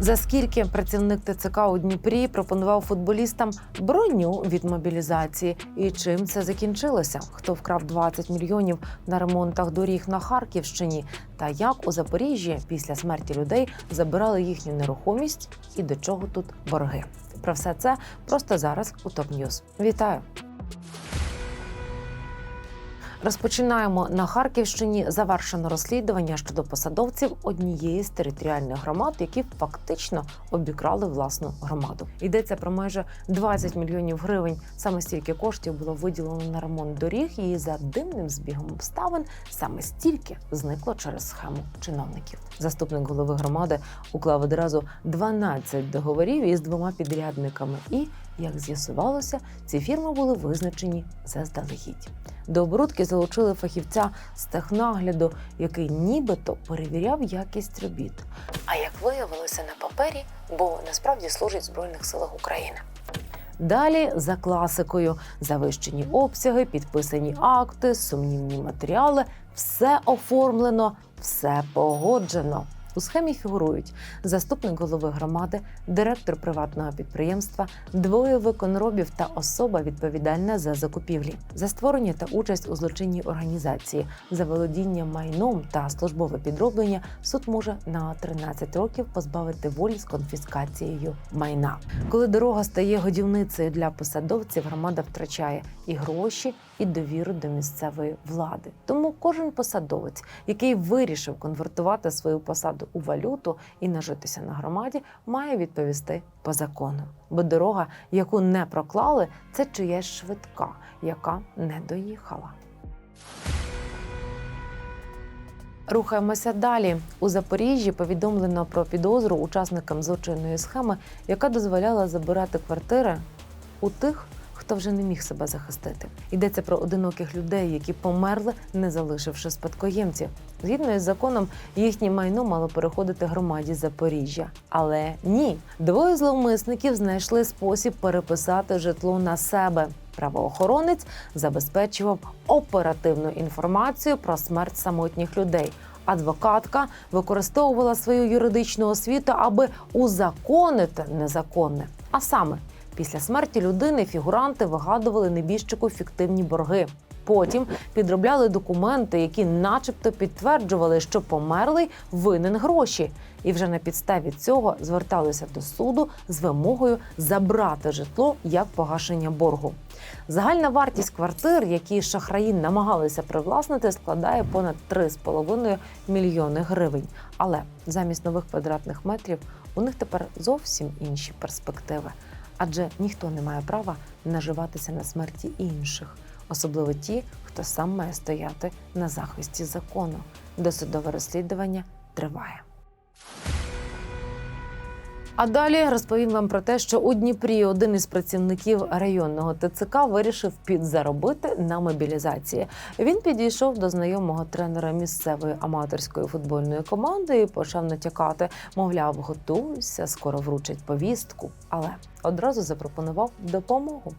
За скільки працівник ТЦК у Дніпрі пропонував футболістам броню від мобілізації, і чим це закінчилося? Хто вкрав 20 мільйонів на ремонтах доріг на Харківщині? Та як у Запоріжжі після смерті людей забирали їхню нерухомість і до чого тут борги? Про все це просто зараз у Топ Ньюз. Вітаю! Розпочинаємо на Харківщині завершено розслідування щодо посадовців однієї з територіальних громад, які фактично обікрали власну громаду. Йдеться про майже 20 мільйонів гривень. Саме стільки коштів було виділено на ремонт доріг, і за дивним збігом обставин саме стільки зникло через схему чиновників. Заступник голови громади уклав одразу 12 договорів із двома підрядниками і. Як з'ясувалося, ці фірми були визначені заздалегідь. До оборудки залучили фахівця з технагляду, який нібито перевіряв якість робіт. А як виявилося на папері, бо насправді служить в Збройних силах України. Далі за класикою завищені обсяги, підписані акти, сумнівні матеріали, все оформлено, все погоджено. У схемі фігурують заступник голови громади, директор приватного підприємства, двоє виконробів та особа відповідальна за закупівлі, за створення та участь у злочинній організації, за володіння майном та службове підроблення. Суд може на 13 років позбавити волі з конфіскацією майна. Коли дорога стає годівницею для посадовців, громада втрачає і гроші, і довіру до місцевої влади. Тому кожен посадовець, який вирішив конвертувати свою посаду у валюту і нажитися на громаді, має відповісти по закону. Бо дорога, яку не проклали, це чиясь швидка, яка не доїхала. Рухаємося далі. У Запоріжжі повідомлено про підозру учасникам злочинної схеми, яка дозволяла забирати квартири у тих, хто вже не міг себе захистити. Йдеться про одиноких людей, які померли, не залишивши спадкоємців. Згідно із законом, їхнє майно мало переходити громаді Запоріжжя. Але ні, двоє зловмисників знайшли спосіб переписати житло на себе. Правоохоронець забезпечував оперативну інформацію про смерть самотніх людей. Адвокатка використовувала свою юридичну освіту, аби узаконити незаконне. А саме Після смерті людини фігуранти вигадували небіжчику фіктивні борги. Потім підробляли документи, які, начебто, підтверджували, що померлий винен гроші, і вже на підставі цього зверталися до суду з вимогою забрати житло як погашення боргу. Загальна вартість квартир, які шахраї намагалися привласнити, складає понад 3,5 мільйони гривень. Але замість нових квадратних метрів у них тепер зовсім інші перспективи адже ніхто не має права наживатися на смерті інших, особливо ті, хто сам має стояти на захисті закону. Досудове розслідування триває. А далі розповім вам про те, що у Дніпрі один із працівників районного ТЦК вирішив підзаробити на мобілізації. Він підійшов до знайомого тренера місцевої аматорської футбольної команди і почав натякати, мовляв, готуйся, скоро вручать повістку. Але одразу запропонував допомогу.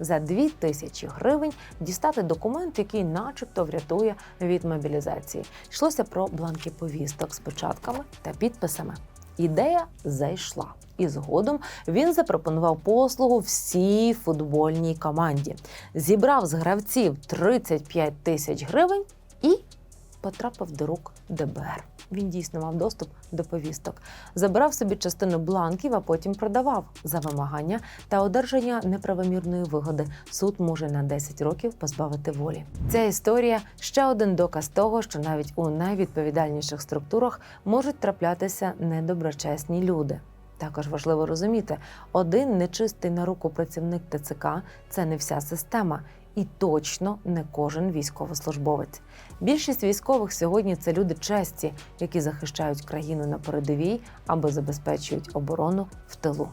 За дві тисячі гривень дістати документ, який, начебто, врятує від мобілізації. Йшлося про бланки повісток з печатками та підписами. Ідея зайшла, і згодом він запропонував послугу всій футбольній команді. Зібрав з гравців 35 тисяч гривень і потрапив до рук ДБР. Він дійсно мав доступ до повісток, забирав собі частину бланків, а потім продавав за вимагання та одержання неправомірної вигоди. Суд може на 10 років позбавити волі. Ця історія ще один доказ того, що навіть у найвідповідальніших структурах можуть траплятися недоброчесні люди. Також важливо розуміти, один нечистий на руку працівник ТЦК це не вся система, і точно не кожен військовослужбовець. Більшість військових сьогодні це люди честі, які захищають країну на передовій або забезпечують оборону в тилу.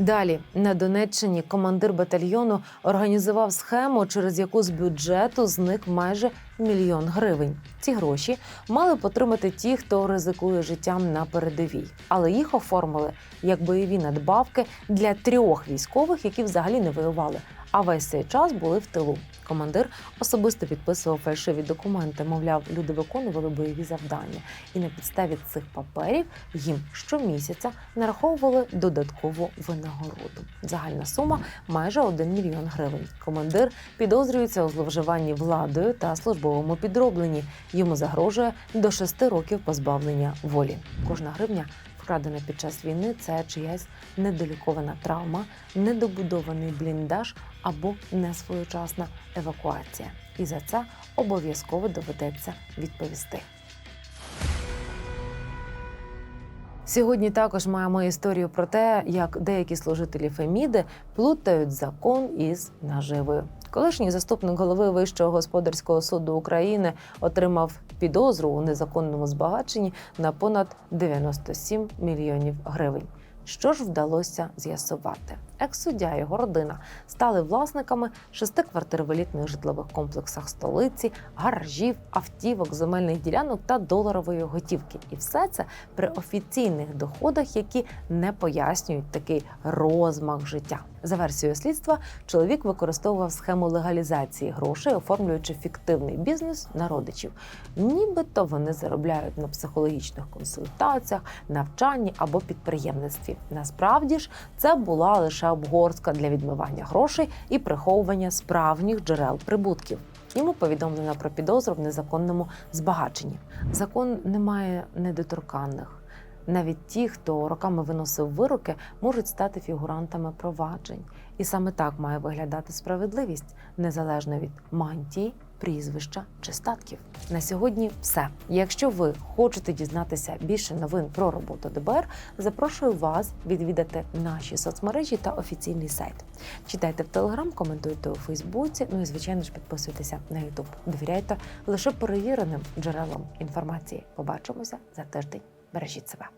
Далі на Донеччині командир батальйону організував схему, через яку з бюджету зник майже мільйон гривень. Ці гроші мали потримати ті, хто ризикує життям на передовій, але їх оформили як бойові надбавки для трьох військових, які взагалі не воювали, а весь цей час були в тилу. Командир особисто підписував фальшиві документи. Мовляв, люди виконували бойові завдання, і на підставі цих паперів їм щомісяця нараховували додаткову винагороду. Загальна сума майже 1 мільйон гривень. Командир підозрюється у зловживанні владою та службовому підробленні. Йому загрожує до 6 років позбавлення волі. Кожна гривня. Вкрадена під час війни це чиясь недолікована травма, недобудований бліндаж або несвоєчасна евакуація. І за це обов'язково доведеться відповісти. Сьогодні також маємо історію про те, як деякі служителі Феміди плутають закон із наживою. Колишній заступник голови Вищого господарського суду України отримав підозру у незаконному збагаченні на понад 97 мільйонів гривень. Що ж вдалося з'ясувати? Екс-суддя його родина стали власниками шести квартир в елітних житлових комплексах столиці, гаражів, автівок, земельних ділянок та доларової готівки. І все це при офіційних доходах, які не пояснюють такий розмах життя. За версією слідства, чоловік використовував схему легалізації грошей, оформлюючи фіктивний бізнес на родичів. Нібито вони заробляють на психологічних консультаціях, навчанні або підприємництві. Насправді ж це була лише обгортка для відмивання грошей і приховування справжніх джерел прибутків. Йому повідомлено про підозру в незаконному збагаченні. Закон не має недоторканних. Навіть ті, хто роками виносив вироки, можуть стати фігурантами проваджень. І саме так має виглядати справедливість, незалежно від мантії, прізвища чи статків. На сьогодні все. Якщо ви хочете дізнатися більше новин про роботу ДБР, запрошую вас відвідати наші соцмережі та офіційний сайт. Читайте в Телеграм, коментуйте у Фейсбуці. Ну і звичайно ж підписуйтеся на Ютуб. Довіряйте лише перевіреним джерелам інформації. Побачимося за тиждень. Бережіть себе.